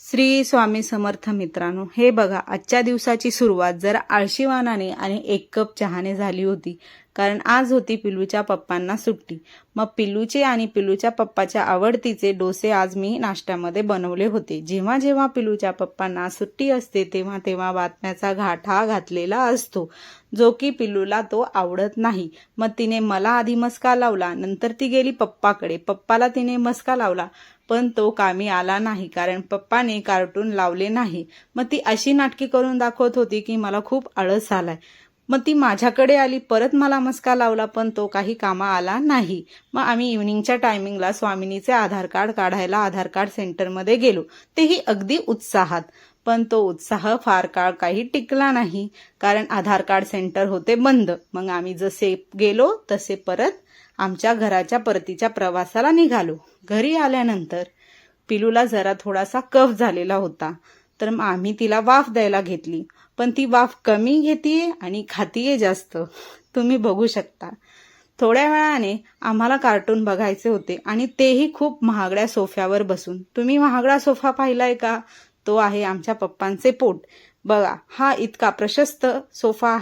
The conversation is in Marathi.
श्री स्वामी समर्थ मित्रांनो हे बघा आजच्या दिवसाची सुरुवात जरा आळशीवानाने आणि एक कप चहाने झाली होती कारण आज होती पिल्लूच्या पप्पांना सुट्टी. मग पिल्लूचे आणि पिल्लूच्या पप्पाच्या आवडतीचे डोसे आज मी नाश्त्यामध्ये बनवले होते. जेव्हा जेव्हा पिल्लूच्या पप्पांना सुट्टी असते तेव्हा तेव्हा बातम्याचा घाटा घातलेला असतो जो की पिल्लूला तो आवडत नाही. मग तिने मला आधी मस्का लावला नंतर ती गेली पप्पाकडे. पप्पाला तिने मस्का लावला पण तो कामी आला नाही कारण पप्पाने कार्टून लावले नाही. मग ती अशी नाटकी करून दाखवत होती की मला खूप आळस आलाय. मग ती माझ्याकडे आली परत मला मस्का लावला पण तो काही कामा आला नाही. मग आम्ही इव्हिनिंगच्या टायमिंगला स्वामिनीचे आधार कार्ड काढायला आधार कार्ड सेंटरमध्ये गेलो. तेही अगदी उत्साहात. पण तो उत्साह फार काळ काही टिकला नाही. कारण आधार कार्ड सेंटर होते बंद. मग आम्ही जसे गेलो तसे परत आमच्या घराच्या परतीच्या प्रवासाला निघालो. घरी आल्यानंतर पिलूला जरा थोडासा कफ झालेला होता. तर मग आम्ही तिला वाफ द्यायला घेतली. पण ती वाफ कमी घेतीये आणि खातीये जास्त. तुम्ही बघू शकता. थोड्या वेळाने आम्हाला कार्टून बघायचे होते आणि तेही खूप महागड्या सोफ्यावर बसून. तुम्ही महागडा सोफा पाहिलाय का? तो आहे आमच्या पप्पांचे पोट. बघा हा इतका प्रशस्त सोफा आहे.